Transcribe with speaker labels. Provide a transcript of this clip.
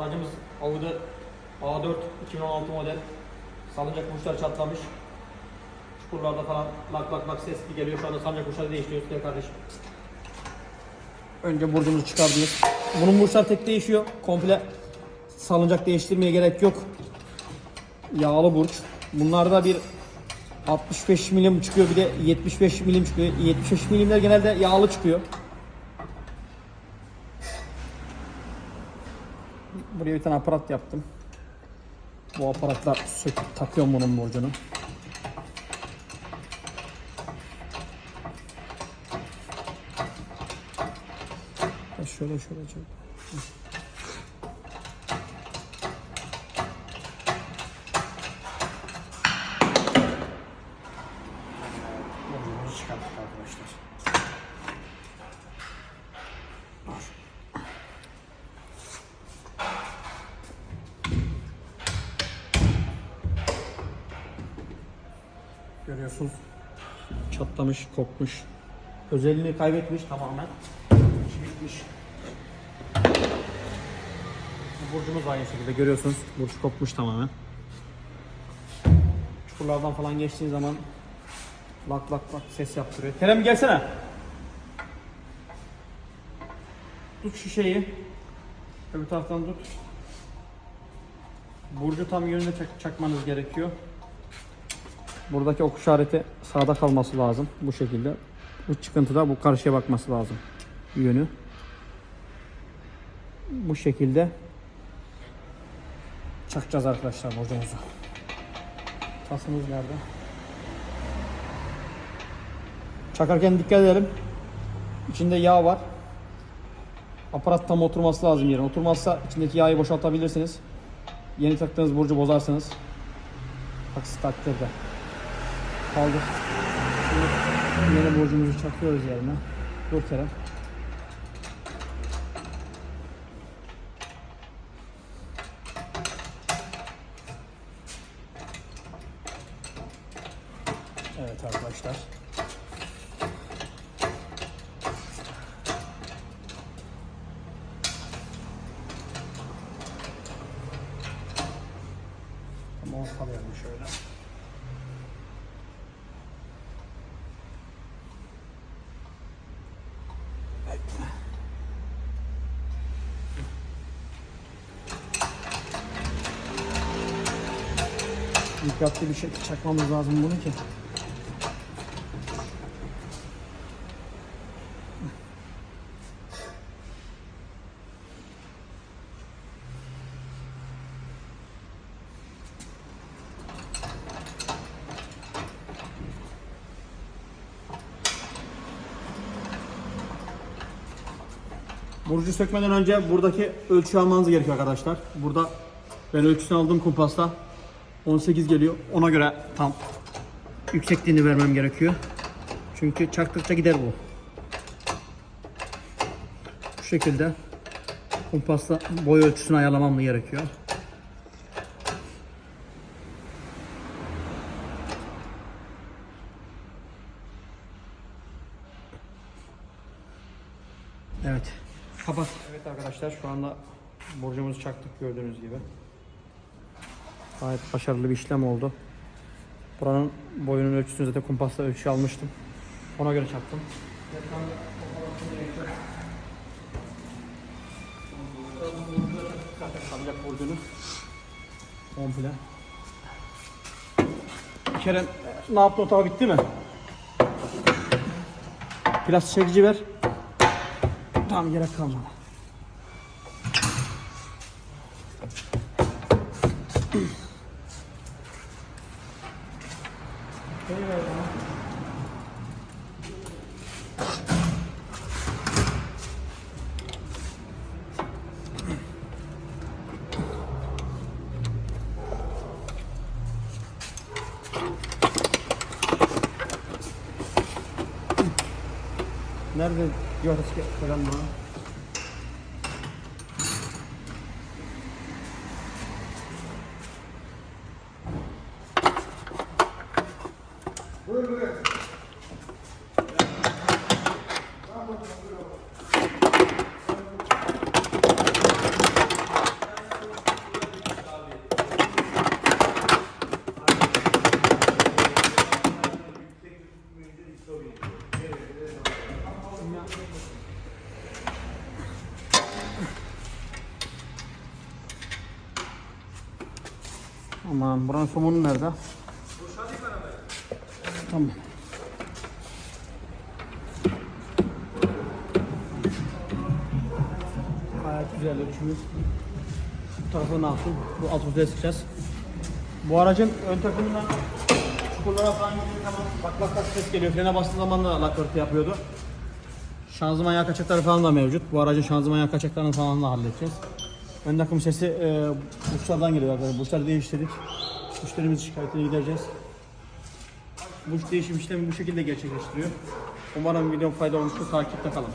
Speaker 1: Aracımız Audi A4 2016 model. Salıncak kuşlar çatlamış. Çukurlarda falan lak lak lak ses geliyor. Şu anda salıncak kuşları değiştiriyoruz. Gel kardeşim. Önce burcumuzu çıkardınız. Bunun burçlar tek değişiyor. Komple salıncak değiştirmeye gerek yok. Yağlı burç. Bunlarda bir 65 milim çıkıyor bir de 75 milim çıkıyor. 75 milimler genelde yağlı çıkıyor. Buraya bir tane aparat yaptım. Bu aparatlar söküp takıyorum bunun burcunu. Ha, Şöyle şöyle şöyle. Görüyorsunuz çatlamış, kopmuş. Özelliğini kaybetmiş tamamen. Bitmiş. Bu Burcumuz aynı şekilde görüyorsunuz. Burç kopmuş tamamen. Çukurlardan falan geçtiğin zaman lak lak lak ses yaptırıyor. Kerem gelsene. Tut şu şeyi. Öbür taraftan tut. Burcu tam yönüne çak- çakmanız gerekiyor. Buradaki ok işareti sağda kalması lazım. Bu şekilde. Bu çıkıntıda bu karşıya bakması lazım. Yönü. Bu şekilde çakacağız arkadaşlar borcumuzu. Tasımız nerede? Çakarken dikkat edelim. İçinde yağ var. Aparat tam oturması lazım yerine. Oturmazsa içindeki yağı boşaltabilirsiniz. Yeni taktığınız burcu bozarsınız. Aksi takdirde. Kaldır. Şimdi yeni borcumuzu çakıyoruz yerine. Dur Kerem. Evet arkadaşlar. Tamam ortalayalım şöyle. Dikkatli bir şekilde çakmamız lazım bunu ki. Burcu sökmeden önce buradaki ölçü almanız gerekiyor arkadaşlar. Burada ben ölçüsünü aldığım kumpasta 18 geliyor. Ona göre tam yüksekliğini vermem gerekiyor. Çünkü çaktıkça gider bu. Bu şekilde kumpasla boy ölçüsünü ayarlamam gerekiyor. Evet. Kapat. Evet arkadaşlar şu anda burcumuzu çaktık gördüğünüz gibi. Gayet başarılı bir işlem oldu. Buranın boyunun ölçüsünü zaten kumpasla ölçü almıştım. Ona göre çaktım. Kalacak burcunu. Komple. Kerem ne yaptı otağı bitti mi? Plastik çekici ver. Tamam gerek kalmadı. Nerede diyoruz ki falan bana? Aman buranın somunu nerede? Tamam. Gayet güzel ölçümüz. Bu tarafı ne yaptım? Bu alt uzaya sıkacağız. Bu aracın ön takımından çukurlara falan girdiği zaman bak bak bak ses geliyor. Frene bastığı zaman da lakırtı yapıyordu. Şanzıman yağ kaçakları falan da mevcut. Bu aracın şanzıman yağ kaçaklarını falan da halledeceğiz. Ön takım sesi e, burçlardan geliyor arkadaşlar. Burçları değiştirdik. Müşterimizin şikayetini gidereceğiz. Bu değişim işlemi bu şekilde gerçekleştiriyor. Umarım video faydalı olmuştur. Takipte kalın.